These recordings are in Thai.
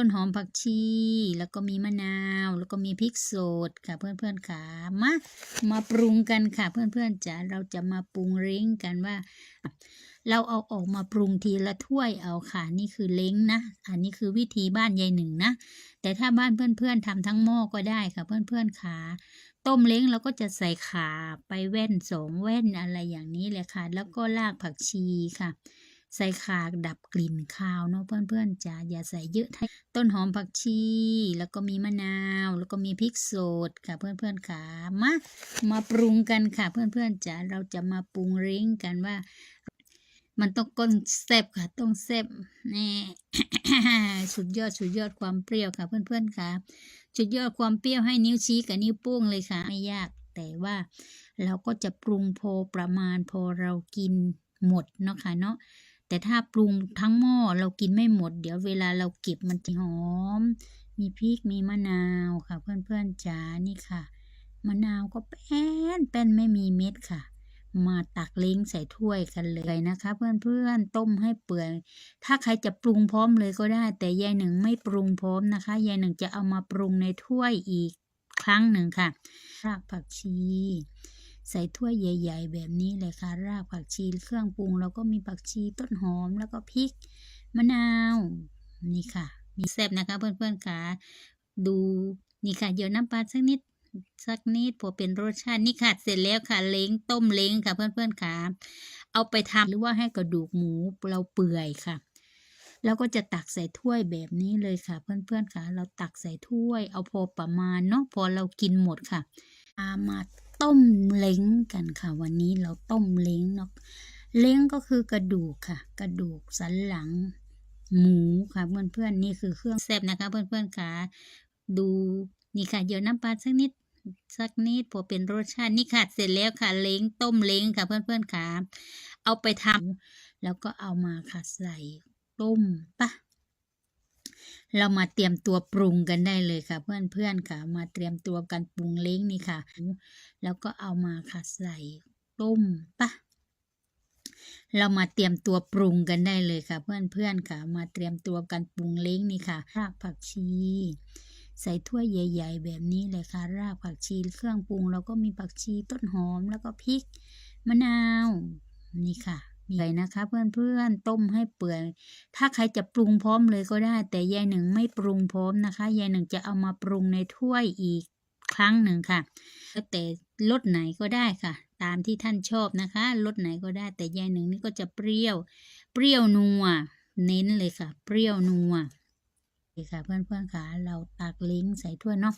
ต้นหอมผักชี แล้วก็มีมะนาว แล้วก็มีพริกสดค่ะเพื่อนๆค่ะมามาปรุงกันค่ะเพื่อนๆจ๋าเราจะมาปรุงเล้งกันว่า เราเอาออกมาปรุงทีละถ้วยเอาค่ะ นี่คือเล้งนะ อันนี้คือวิธีบ้านยายหนึ่งนะ แต่ถ้าบ้านเพื่อนๆทำทั้งหม้อก็ได้ค่ะเพื่อนๆค่ะต้มเล้งเราก็จะใส่ขาไปแว่นสองแว่นอะไรอย่างนี้เลยค่ะ แล้วก็รากผักชีค่ะ ใส่ข่าดับกลิ่นคาวเนาะเพื่อนๆจ๋าอย่าใส่เยอะต้นหอมผักชี แล้วก็มีมะนาว แล้วก็มีพริกสดค่ะเพื่อนๆค่ะมามาปรุงกันค่ะเพื่อนๆจ๋าเราจะมาปรุงเล้งกันว่า มันต้องก้นแซบค่ะต้องแซบแน่สุดยอดสุดยอดความเปรี้ยวค่ะเพื่อนๆค่ะสุดยอดความเปรี้ยวให้นิ้วชี้กับนิ้วโป้งเลยค่ะไม่ยากแต่ว่าเราก็จะปรุงพอประมาณพอเรากินหมดเนาะค่ะเนาะ แต่ถ้าปรุงทั้งหม้อเรากินไม่หมด เดี๋ยวเวลาเราเก็บมันจะหอม มีพริกมีมะนาวค่ะ เพื่อนๆจ๋านี่ค่ะ มะนาวก็แป้นแป้นไม่มีเม็ดค่ะ มาตักเล้งใส่ถ้วยกันเลยนะคะ เพื่อนๆต้มให้เปื่อย ถ้าใครจะปรุงพร้อมเลยก็ได้ แต่ยายหนึ่งไม่ปรุงพร้อมนะคะยายหนึ่งจะเอามาปรุงในถ้วยอีกครั้งหนึ่งค่ะรากผักชี ใส่ถ้วยใหญ่ ๆ แบบนี้เลยค่ะ รากผักชีเครื่องปรุงแล้วก็มีผักชีต้นหอมแล้วก็พริกมะนาวนี่ค่ะ มีแซ่บนะคะเพื่อนๆค่ะดูนี่ค่ะเดี๋ยวน้ำปลาสักนิดสักนิดพอเป็นรสชาตินี่ค่ะเสร็จแล้วค่ะเล้งต้มเล้งค่ะ เพื่อนๆค่ะเอาไปทำหรือว่าให้กระดูกหมูเราเปื่อยค่ะแล้วก็จะตักใส่ถ้วยแบบนี้เลยค่ะ เพื่อนๆค่ะ เราตักใส่ถ้วย เอาพอประมาณเนาะพอเรากินหมดค่ะอามา ต้มเล้งกันค่ะ วันนี้เราต้มเล้งเนาะเล้งก็คือกระดูกค่ะ กระดูกสันหลัง หมูค่ะเพื่อนๆนี่คือเครื่องแซ่บนะคะ เพื่อนๆค่ะดูนี่ค่ะเดี๋ยวน้ำปลาสักนิดสักนิดพอเป็นรสชาตินี่ค่ะเสร็จแล้วค่ะเล้งต้มเล้งค่ะ เพื่อนๆค่ะเอาไปทำแล้วก็เอามาค่ะใส่ต้มปะ เรามาเตรียมตัวปรุงกันได้เลยค่ะ เพื่อนๆค่ะ มาเตรียมตัวกันปรุงเล้งนี่ค่ะ แล้วก็เอามาค่ะใส่ต้มปะเรามาเตรียมตัวปรุงกันได้เลยค่ะ เพื่อนๆค่ะ มาเตรียมตัวกันปรุงเล้งนี่ค่ะรากผักชี ใส่ถ้วยใหญ่ ๆ แบบนี้เลยค่ะ รากผักชีเครื่องปรุงแล้วก็มีผักชีต้นหอมแล้วก็พริกมะนาวนี่ค่ะ มีเลยนะคะเพื่อนๆต้มให้เปื่อย ถ้าใครจะปรุงพร้อมเลยก็ได้ แต่ยายหนึ่งไม่ปรุงพร้อมนะคะยายหนึ่งจะเอามาปรุงในถ้วยอีกครั้งหนึ่งค่ะแล้วแต่รสไหนก็ได้ค่ะ ตามที่ท่านชอบนะคะรสไหนก็ได้ แต่ยายหนึ่งนี่ก็จะเปรี้ยว เปรี้ยวนัวเน้นเลยค่ะ เปรี้ยวนัว ค่ะเพื่อนๆค่ะเราตักเล้งใส่ถ้วยเนาะ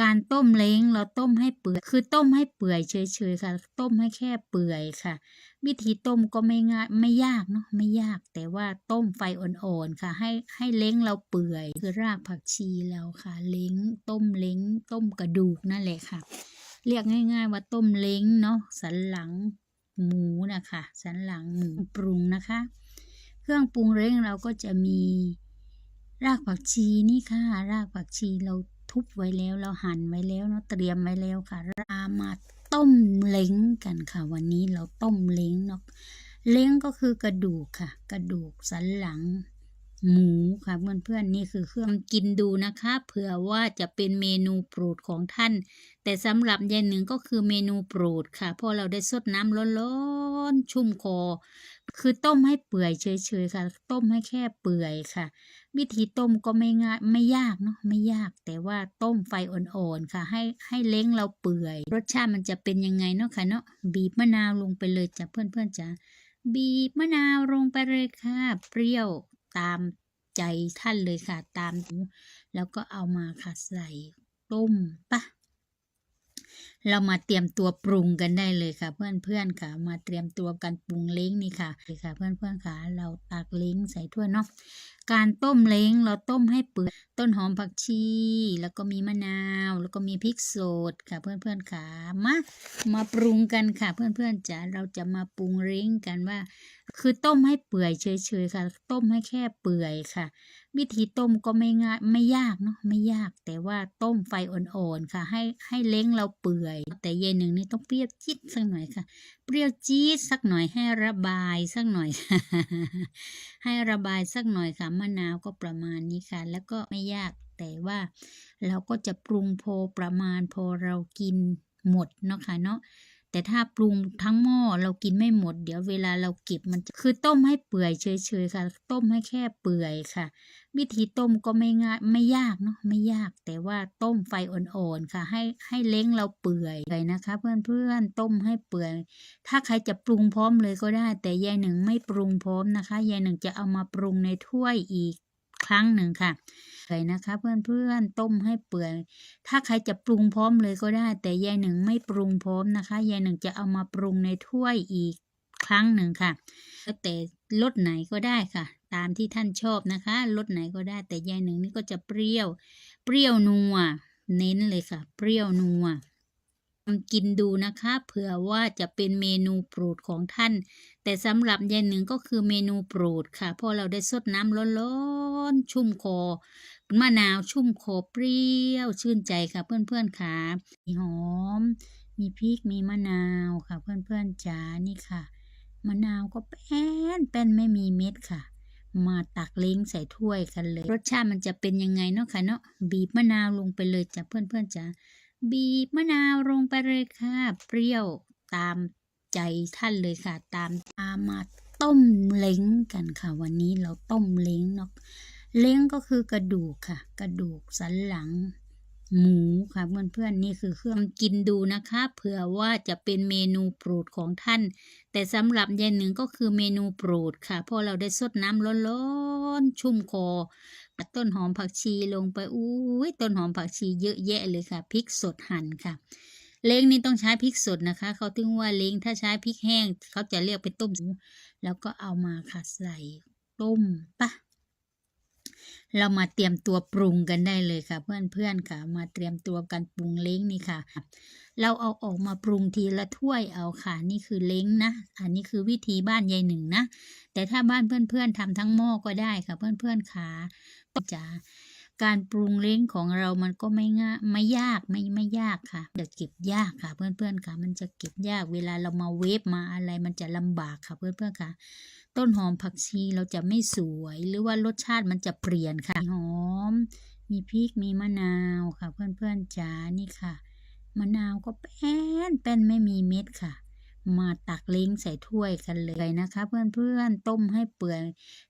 การต้มเล้งเราต้มให้เปื่อยคือต้มให้เปื่อยเฉยๆค่ะ ต้มให้แค่เปื่อยค่ะ วิธีต้มก็ไม่ง่ายไม่ยากเนาะไม่ยากแต่ว่าต้มไฟอ่อนๆค่ะ ให้ให้เล้งเราเปื่อยคือรากผักชีเราค่ะ เล้งต้มเล้งต้มกระดูกนั่นแหละค่ะ เรียกง่าย ๆ ว่าต้มเล้งเนาะสันหลังหมูนะคะสันหลังหมูปรุงนะคะ เครื่องปรุงเล้งเราก็จะมี รากผักชีนี่ค่ะ รากผักชีเราทุบไว้แล้ว เราหั่นไว้แล้วเนาะเตรียมไว้แล้วค่ะรามาต้มเล้งกันค่ะ วันนี้เราต้มเล้งเนาะเล้งก็คือกระดูกค่ะ กระดูกสันหลัง หมูค่ะเพื่อนๆนี่คือเครื่องกินดูนะคะเผื่อว่าจะเป็นเมนูโปรดของท่าน แต่สำหรับยายหนึ่งก็คือเมนูโปรดค่ะเพราะเราได้สดน้ำร้อนๆชุ่มคอ คือต้มให้เปื่อยเฉยๆค่ะ ต้มให้แค่เปื่อยค่ะ วิธีต้มก็ไม่ง่ายไม่ยากเนาะไม่ยาก แต่ว่าต้มไฟอ่อนๆค่ะ ให้ให้เล้งเราเปื่อย รสชาติมันจะเป็นยังไงเนาะค่ะเนาะบีบมะนาวลงไปเลยจ้ะเพื่อนๆจ้ะบีบมะนาวลงไปเลยค่ะ เปรี้ยว ตามใจท่านเลยค่ะตาม แล้วก็เอามาค่ะใส่ต้มปะเรามาเตรียมตัวปรุงกันได้เลยค่ะ เพื่อนๆค่ะ มาเตรียมตัวกันปรุงเล้งนี่ค่ะเลยค่ะ เพื่อนๆค่ะ เราตักเล้งใส่ถ้วยเนาะการต้มเล้งเราต้มให้เปื่อยต้นหอมผักชี แล้วก็มีมะนาว แล้วก็มีพริกสดค่ะ เพื่อนๆค่ะมามาปรุงกันค่ะ เพื่อนๆจ๋าเราจะมาปรุงเล้งกันว่า คือต้มให้เปื่อยเฉยๆค่ะ ต้มให้แค่เปื่อยค่ะ วิธีต้มก็ไม่ง่ายไม่ยากเนาะไม่ยาก แต่ว่าต้มไฟอ่อนๆค่ะ ให้ให้เล้งเราเปื่อย แต่เย็นหนึ่งนี่ต้องเปรี้ยวจี๊ดสักหน่อยค่ะ เปรี้ยวจี๊ดสักหน่อยให้ระบายสักหน่อยให้ระบายสักหน่อยค่ะมะนาวก็ประมาณนี้ค่ะ แล้วก็ไม่ยากแต่ว่าเราก็จะปรุงพอประมาณพอเรากินหมดเนาะค่ะเนาะ แต่ถ้าปรุงทั้งหม้อเรากินไม่หมด เดี๋ยวเวลาเราเก็บมันคือต้มให้เปื่อยเฉยๆค่ะ ต้มให้แค่เปื่อยค่ะ วิธีต้มก็ไม่ง่ายไม่ยากเนาะไม่ยาก แต่ว่าต้มไฟอ่อนๆค่ะ ให้ให้เล้งเราเปื่อยเลยนะคะ เพื่อนๆต้มให้เปื่อย ถ้าใครจะปรุงพร้อมเลยก็ได้ แต่ยายหนึ่งไม่ปรุงพร้อมนะคะยายหนึ่งจะเอามาปรุงในถ้วยอีก ครั้งหนึ่งค่ะเลยนะคะเพื่อนๆต้มให้เปื่อย ถ้าใครจะปรุงพร้อมเลยก็ได้ แต่ยายหนึ่งไม่ปรุงพร้อมนะคะยายหนึ่งจะเอามาปรุงในถ้วยอีกครั้งหนึ่งค่ะแล้วแต่รสไหนก็ได้ค่ะ ตามที่ท่านชอบนะคะรสไหนก็ได้ แต่ยายหนึ่งนี่ก็จะเปรี้ยว เปรี้ยวนัวเน้นเลยค่ะ เปรี้ยวนัว กินดูนะคะเผื่อว่าจะเป็นเมนูโปรดของท่าน แต่สำหรับยายหนึ่งก็คือเมนูโปรดค่ะเพราะเราได้สดน้ำร้อนๆชุ่มคอมะนาวชุ่มคอเปรี้ยวชื่นใจค่ะเพื่อนๆค่ะมีหอม มีพริกมีมะนาวค่ะ เพื่อนๆจ๋านี่ค่ะ มะนาวก็แป้นแป้นไม่มีเม็ดค่ะมาตักเล้งใส่ถ้วยกันเลย รสชาติมันจะเป็นยังไงเนาะค่ะเนาะบีบมะนาวลงไปเลยจ้ะเพื่อนๆจ๋า บีบมะนาวลงไปเลยค่ะ เปรี้ยวตามใจท่านเลยค่ะ ตามตามมาต้มเล้งกันค่ะ วันนี้เราต้มเล้งเนาะเล้งก็คือกระดูกค่ะ กระดูกสันหลัง หมูค่ะเพื่อนๆนี่คือเครื่องกินดูนะคะเผื่อว่าจะเป็นเมนูโปรดของท่าน แต่สำหรับยายหนึ่งก็คือเมนูโปรดค่ะเพราะเราได้สดน้ำร้อนๆชุ่มคอ ต้นหอมผักชีลงไปอุ้ยต้นหอมผักชีเยอะแยะเลยค่ะพริกสดหั่นค่ะ เล้งนี่ต้องใช้พริกสดนะคะ เขาถึงว่าเล้งถ้าใช้พริกแห้ง เขาจะเรียกไปต้ม แล้วก็เอามาค่ะใส่ต้มปะเรามาเตรียมตัวปรุงกันได้เลยค่ะ เพื่อนๆค่ะ มาเตรียมตัวกันปรุงเล้งนี่ค่ะ เราเอาออกมาปรุงทีละถ้วยเอาค่ะ นี่คือเล้งนะ อันนี้คือวิธีบ้านยายหนึ่งนะ แต่ถ้าบ้านเพื่อนๆทำทั้งหม้อก็ได้ค่ะ เพื่อนๆค่ะ จ๋าการปรุงเล้งของเรามันก็ไม่ง่ายไม่ยากไม่ไม่ยากค่ะจะเก็บยากค่ะ เพื่อนๆค่ะ มันจะเก็บยากเวลาเรามาเวฟมาอะไรมันจะลำบากค่ะ เพื่อนๆค่ะ ต้นหอมผักชีเราจะไม่สวยหรือว่ารสชาติมันจะเปลี่ยนค่ะหอม มีพริกมีมะนาวค่ะ เพื่อนๆจ๋านี่ค่ะมะนาวก็แป้นแป้นไม่มีเม็ดค่ะ มาตักเล้งใส่ถ้วยกันเลยนะคะ เพื่อนๆต้มให้เปื่อย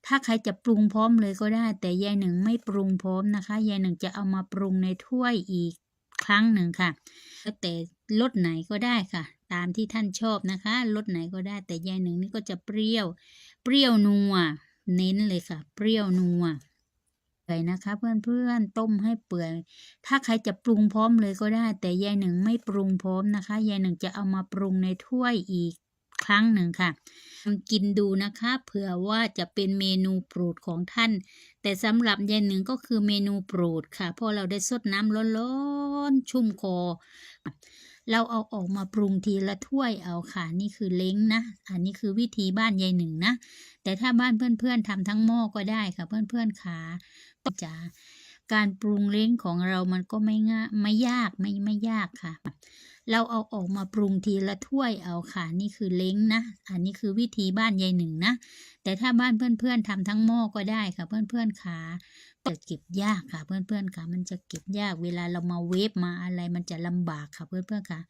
ถ้าใครจะปรุงพร้อมเลยก็ได้ แต่ยายหนึ่งไม่ปรุงพร้อมนะคะยายหนึ่งจะเอามาปรุงในถ้วยอีกครั้งหนึ่งค่ะแล้วแต่รสไหนก็ได้ค่ะ ตามที่ท่านชอบนะคะรสไหนก็ได้ แต่ยายหนึ่งนี่ก็จะเปรี้ยว เปรี้ยวนัวเน้นเลยค่ะ เปรี้ยวนัว เลยนะคะ เพื่อนๆต้มให้เปื่อย ถ้าใครจะปรุงพร้อมเลยก็ได้ แต่ยายหนึ่งไม่ปรุงพร้อมนะคะยายหนึ่งจะเอามาปรุงในถ้วยอีกครั้งหนึ่งค่ะลองกินดูนะคะเผื่อว่าจะเป็นเมนูโปรดของท่าน แต่สำหรับยายหนึ่งก็คือเมนูโปรดค่ะ เพราะเราได้สดน้ำร้อนๆชุ่มคอ เราเอาออกมาปรุงทีละถ้วยเอาค่ะ นี่คือเล้งนะ อันนี้คือวิธีบ้านยายหนึ่งนะ แต่ถ้าบ้านเพื่อนๆทำทั้งหม้อก็ได้ค่ะเพื่อนๆค่ะ จ๋าการปรุงเล้งของเรามันก็ไม่ง่ายไม่ยากไม่ไม่ยากค่ะ เราเอาออกมาปรุงทีละถ้วยเอาค่ะ นี่คือเล้งนะ อันนี้คือวิธีบ้านยายหนึ่งนะ แต่ถ้าบ้านเพื่อนๆทำทั้งหม้อก็ได้ค่ะ เพื่อนๆค่ะจะเก็บยากค่ะ เพื่อนๆค่ะ มันจะเก็บยากเวลาเรามาเวฟมาอะไรมันจะลำบากค่ะเพื่อนๆค่ะ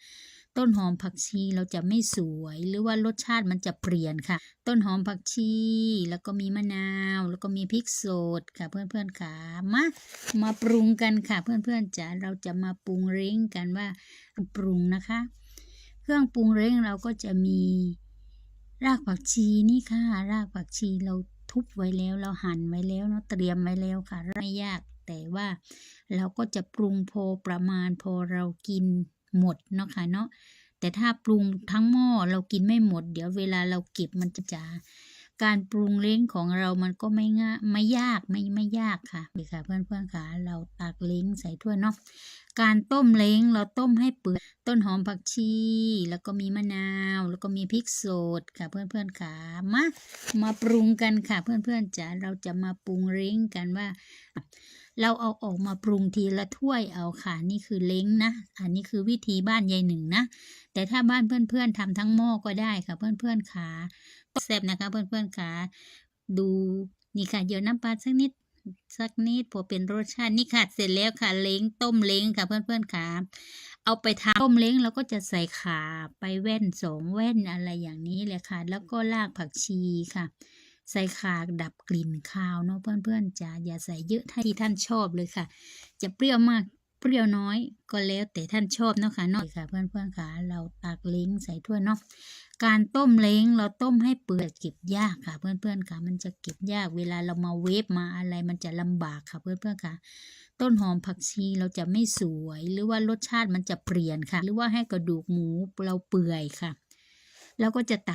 ต้นหอมผักชีเราจะไม่สวยหรือว่ารสชาติมันจะเปลี่ยนค่ะ ต้นหอมผักชี แล้วก็มีมะนาว แล้วก็มีพริกสดค่ะเพื่อนๆค่ะมามาปรุงกันค่ะ เพื่อนๆจ๋าเราจะมาปรุงเร้งกันว่าปรุงนะคะ เครื่องปรุงเร้งเราก็จะมีรากผักชีนี่ค่ะ รากผักชีเราทุบไว้แล้วเราหั่นไว้แล้วเนาะเตรียมไว้แล้วค่ะไม่ยากแต่ว่าเราก็จะปรุงพอประมาณพอเรากิน หมดเนาะค่ะเนาะแต่ถ้าปรุงทั้งหม้อเรากินไม่หมด เดี๋ยวเวลาเราเก็บมันจะจะการปรุงเล้งของเรามันก็ไม่ง่ายไม่ยากไม่ไม่ยากค่ะนี่ค่ะเพื่อนๆค่ะเราตักเล้งใส่ถ้วยเนาะการต้มเล้งเราต้มให้เปื่อยต้นหอมผักชี แล้วก็มีมะนาว แล้วก็มีพริกสดค่ะเพื่อนๆค่ะมามาปรุงกันค่ะเพื่อนๆจ๋าเราจะมาปรุงเล้งกันว่า เราเอาออกมาปรุงทีละถ้วยเอาค่ะ นี่คือเล้งนะ อันนี้คือวิธีบ้านยายหนึ่งนะ แต่ถ้าบ้านเพื่อนๆทำทั้งหม้อก็ได้ค่ะ เพื่อนๆค่ะแซ่บนะคะเพื่อนๆค่ะดูนี่ค่ะเดี๋ยวน้ำปลาสักนิดสักนิดพอเป็นรสชาตินี่ค่ะเสร็จแล้วค่ะเล้งต้มเล้งค่ะเพื่อนๆค่ะเอาไปทำต้มเล้งเราก็จะใส่ขาไปแว่นสองแว่นอะไรอย่างนี้เลยค่ะ แล้วก็รากผักชีค่ะ ใส่ขากดับกลิ่นคาวเนาะเพื่อนๆจ้าอย่าใส่เยอะเท่าที่ท่านชอบเลยค่ะ จะเปรี้ยวมากเปรี้ยวน้อยก็แล้วแต่ท่านชอบเนาะค่ะเนาะค่ะเพื่อนๆค่ะเราตักเล้งใส่ถ้วยเนาะการต้มเล้งเราต้มให้เปื่อยเก็บยากค่ะ เพื่อนๆค่ะ มันจะเก็บยากเวลาเรามาเวฟมาอะไรมันจะลำบากค่ะเพื่อนๆค่ะ ต้นหอมผักชีเราจะไม่สวยหรือว่ารสชาติมันจะเปลี่ยนค่ะ หรือว่าให้กระดูกหมูเราเปื่อยค่ะ แล้วก็จะตัก